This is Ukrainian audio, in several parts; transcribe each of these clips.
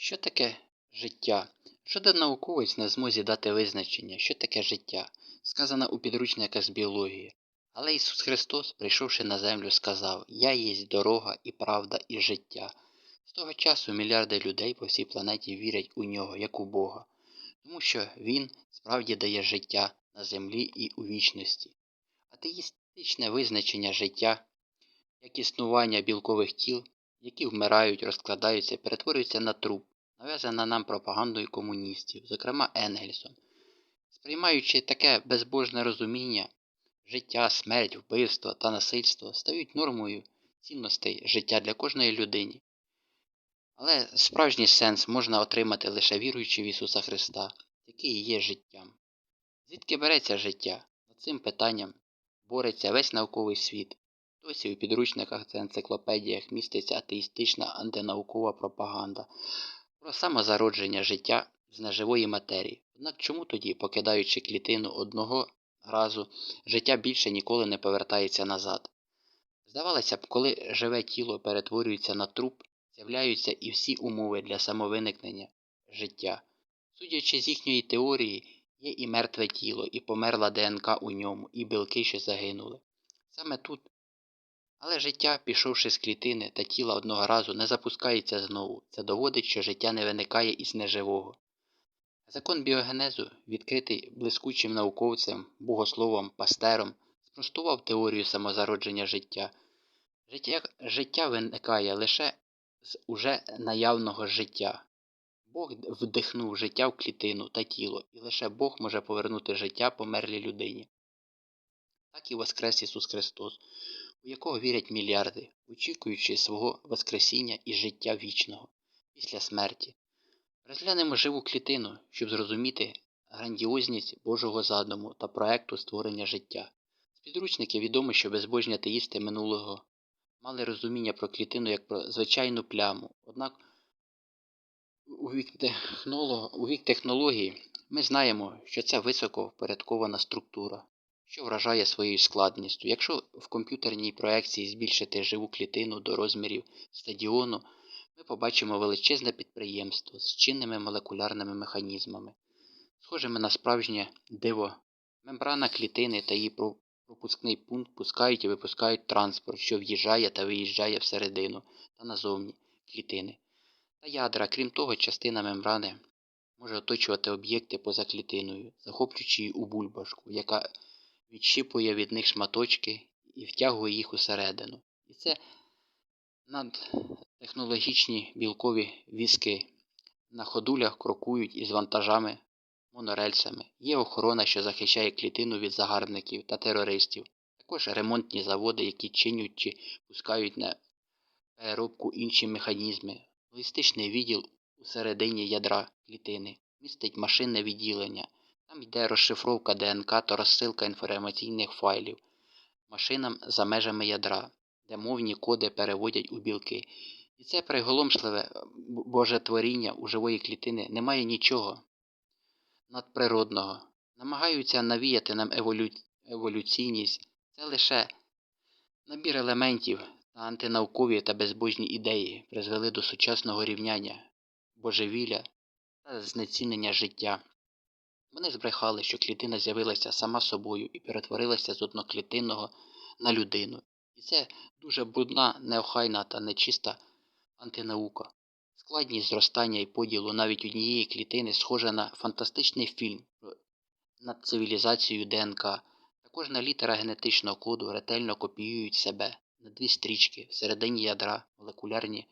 Що таке життя? Жоден науковець не змозі дати визначення, що таке життя, сказано у підручниках з біології. Але Ісус Христос, прийшовши на землю, сказав Я єсть дорога і правда і життя. З того часу мільярди людей по всій планеті вірять у нього, як у Бога, тому що Він справді дає життя на землі і у вічності. Атеїстичне визначення життя, як існування білкових тіл, які вмирають, розкладаються, перетворюються на труп, нав'язана нам пропагандою комуністів, зокрема Енгельсом. Сприймаючи таке безбожне розуміння, життя, смерть, вбивство та насильство стають нормою цінностей життя для кожної людини. Але справжній сенс можна отримати лише віруючи в Ісуса Христа, який є життям. Звідки береться життя? Над цим питанням бореться весь науковий світ. Досі у підручниках та енциклопедіях міститься атеїстична антинаукова пропаганда про самозародження життя з неживої матерії. Однак чому тоді, покидаючи клітину одного разу, життя більше ніколи не повертається назад? Здавалося б, коли живе тіло перетворюється на труп, з'являються і всі умови для самовиникнення життя. Судячи з їхньої теорії, є і мертве тіло, і померла ДНК у ньому, і білки, що загинули. Саме тут. Але життя, пішовши з клітини та тіла одного разу, не запускається знову. Це доводить, що життя не виникає із неживого. Закон біогенезу, відкритий блискучим науковцем, богословом, пастером, спростував теорію самозародження життя. Життя, життя виникає лише з уже наявного життя. Бог вдихнув життя в клітину та тіло, і лише Бог може повернути життя померлій людині. Так і воскрес Ісус Христос, у якого вірять мільярди, очікуючи свого Воскресіння і життя вічного після смерті. Розглянемо живу клітину, щоб зрозуміти грандіозність Божого задуму та проекту створення життя. З відомо, що безбожні атеїсти минулого мали розуміння про клітину як про звичайну пляму. Однак у вік технології ми знаємо, що це високо впорядкована структура, що вражає своєю складністю. Якщо в комп'ютерній проекції збільшити живу клітину до розмірів стадіону, ми побачимо величезне підприємство з чинними молекулярними механізмами, схожими на справжнє диво. Мембрана клітини та її пропускний пункт пускають і випускають транспорт, що в'їжджає та виїжджає всередину та назовні клітини. Та ядра, крім того, частина мембрани може оточувати об'єкти поза клітиною, захоплюючи її у бульбашку, яка відщіпує від них шматочки і втягує їх усередину. І це надтехнологічні білкові візки на ходулях крокують із вантажами, монорельсами. Є охорона, що захищає клітину від загарбників та терористів. Також ремонтні заводи, які чинять чи пускають на переробку інші механізми. Логістичний відділ у середині ядра клітини містить машинне відділення. Там йде розшифровка ДНК та розсилка інформаційних файлів машинам за межами ядра, де мовні коди переводять у білки. І це приголомшливе божетворіння у живої клітини немає нічого надприродного. Намагаються навіяти нам еволю... еволюційність. Це лише набір елементів та антинаукові та безбожні ідеї призвели до сучасного рівняння, божевілля та знецінення життя. Вони збрехали, що клітина з'явилася сама собою і перетворилася з одноклітинного на людину. І це дуже брудна, неохайна та нечиста антинаука. Складність зростання і поділу навіть однієї клітини схожа на фантастичний фільм над цивілізацією ДНК. Та кожна літера генетичного коду ретельно копіюють себе на дві стрічки всередині ядра, молекулярні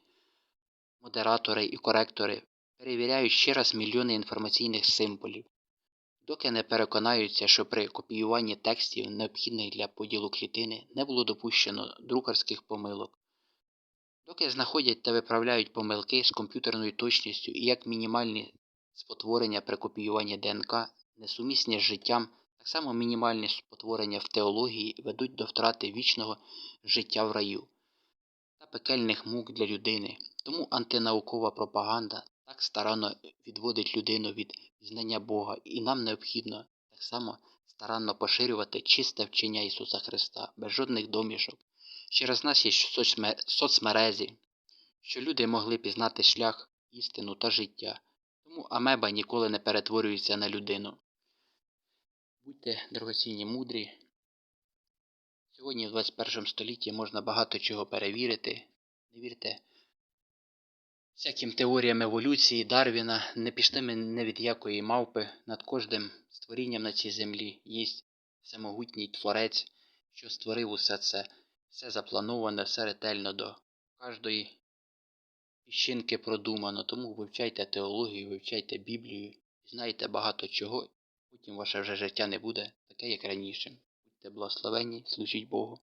модератори і коректори перевіряють ще раз мільйони інформаційних символів, доки не переконаються, що при копіюванні текстів, необхідних для поділу клітини, не було допущено друкарських помилок. Доки знаходять та виправляють помилки з комп'ютерною точністю і як мінімальні спотворення при копіюванні ДНК, несумісні з життям, так само мінімальні спотворення в теології ведуть до втрати вічного життя в раю та пекельних мук для людини. Тому антинаукова пропаганда так старанно відводить людину від знання Бога, і нам необхідно так само старанно поширювати чисте вчення Ісуса Христа без жодних домішок. Через нас є соцмережі, що люди могли пізнати шлях істину та життя. Тому амеба ніколи не перетворюється на людину. Будьте дорогоцінні мудрі. Сьогодні в 21 столітті можна багато чого перевірити. Не вірте всяким теоріям еволюції Дарвіна, не пішли ми не від якої мавпи. Над кожним створінням на цій землі є всемогутній творець, що створив усе це. Все заплановане, все ретельно до кожної піщинки продумано. Тому вивчайте теологію, вивчайте Біблію, знайте багато чого, потім ваше вже життя не буде таке, як раніше. Будьте благословенні, служіть Богу.